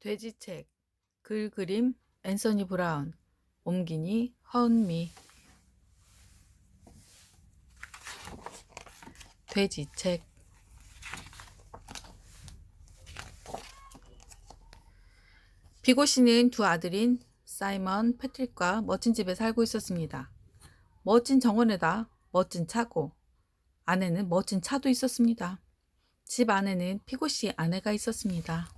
돼지책 글 그림 앤서니 브라운 옮기니 허은미 돼지책 비고 씨는 두 아들인 사이먼 패트릭과 멋진 집에 살고 있었습니다. 멋진 정원에다 멋진 차고 안에는 멋진 차도 있었습니다. 집 안에는 피고 씨 아내가 있었습니다.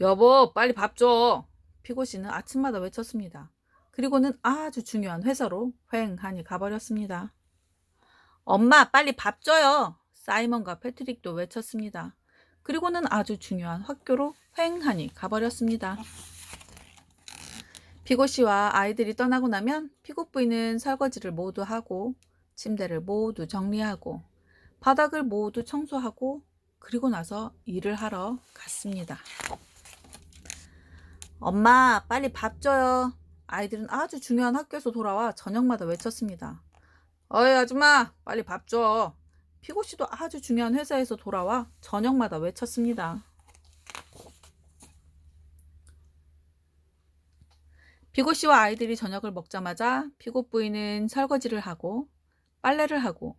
여보, 빨리 밥 줘. 피고 씨는 아침마다 외쳤습니다. 그리고는 아주 중요한 회사로 휑하니 가버렸습니다. 엄마, 빨리 밥 줘요. 사이먼과 패트릭도 외쳤습니다. 그리고는 아주 중요한 학교로 휑하니 가버렸습니다. 피고 씨와 아이들이 떠나고 나면 피고 부인은 설거지를 모두 하고 침대를 모두 정리하고 바닥을 모두 청소하고 그리고 나서 일을 하러 갔습니다. 엄마, 빨리 밥 줘요. 아이들은 아주 중요한 학교에서 돌아와 저녁마다 외쳤습니다. 어이, 아줌마, 빨리 밥 줘. 피고 씨도 아주 중요한 회사에서 돌아와 저녁마다 외쳤습니다. 피고 씨와 아이들이 저녁을 먹자마자 피고 부인은 설거지를 하고 빨래를 하고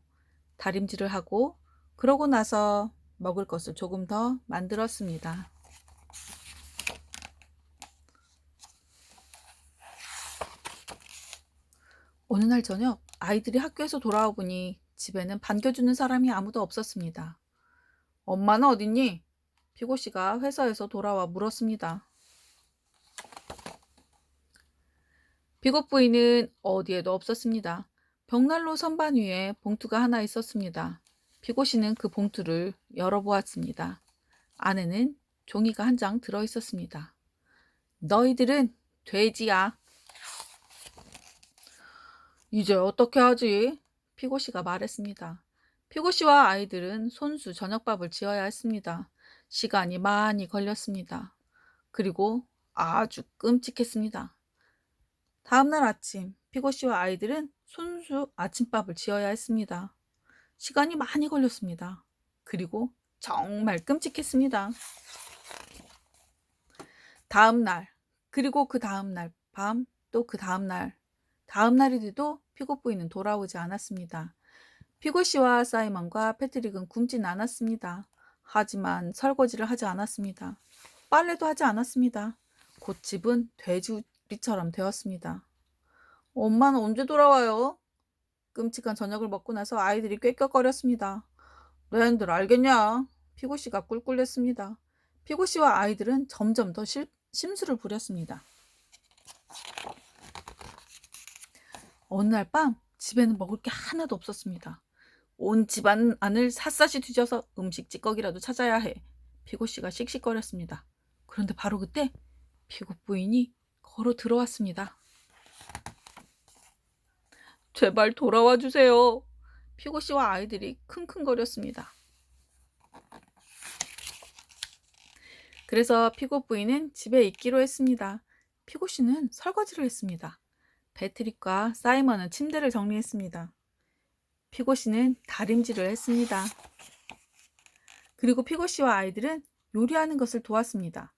다림질을 하고 그러고 나서 먹을 것을 조금 더 만들었습니다. 어느 날 저녁 아이들이 학교에서 돌아와 보니 집에는 반겨주는 사람이 아무도 없었습니다. 엄마는 어딨니? 피고 씨가 회사에서 돌아와 물었습니다. 비고 부인은 어디에도 없었습니다. 벽난로 선반 위에 봉투가 하나 있었습니다. 피고 씨는 그 봉투를 열어보았습니다. 안에는 종이가 한 장 들어 있었습니다. 너희들은 돼지야. 이제 어떻게 하지? 피고 씨가 말했습니다. 피고 씨와 아이들은 손수 저녁밥을 지어야 했습니다. 시간이 많이 걸렸습니다. 그리고 아주 끔찍했습니다. 다음날 아침, 피고 씨와 아이들은 손수 아침밥을 지어야 했습니다. 시간이 많이 걸렸습니다. 그리고 정말 끔찍했습니다. 다음날, 그리고 그 다음날 밤, 또 그 다음날, 다음 날이 돼도 피고 부인은 돌아오지 않았습니다. 피고 씨와 사이먼과 패트릭은 굶진 않았습니다. 하지만 설거지를 하지 않았습니다. 빨래도 하지 않았습니다. 곧 집은 돼지우리처럼 되었습니다. 엄마는 언제 돌아와요? 끔찍한 저녁을 먹고 나서 아이들이 꾀꾀거렸습니다. 너희들 알겠냐? 피고 씨가 꿀꿀댔습니다. 피고 씨와 아이들은 점점 더 실, 심술을 부렸습니다. 어느 날 밤 집에는 먹을 게 하나도 없었습니다. 온 집안 안을 샅샅이 뒤져서 음식 찌꺼기라도 찾아야 해. 피고 씨가 씩씩거렸습니다. 그런데 바로 그때 피고 부인이 걸어 들어왔습니다. 제발 돌아와 주세요. 피고 씨와 아이들이 킁킁거렸습니다. 그래서 피고 부인은 집에 있기로 했습니다. 피고 씨는 설거지를 했습니다. 배트릭과 사이먼은 침대를 정리했습니다. 피고 씨는 다림질을 했습니다. 그리고 피고 씨와 아이들은 요리하는 것을 도왔습니다.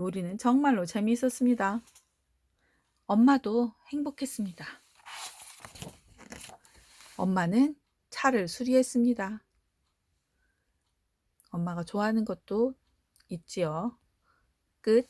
요리는 정말로 재미있었습니다. 엄마도 행복했습니다. 엄마는 차를 수리했습니다. 엄마가 좋아하는 것도 있지요. 끝.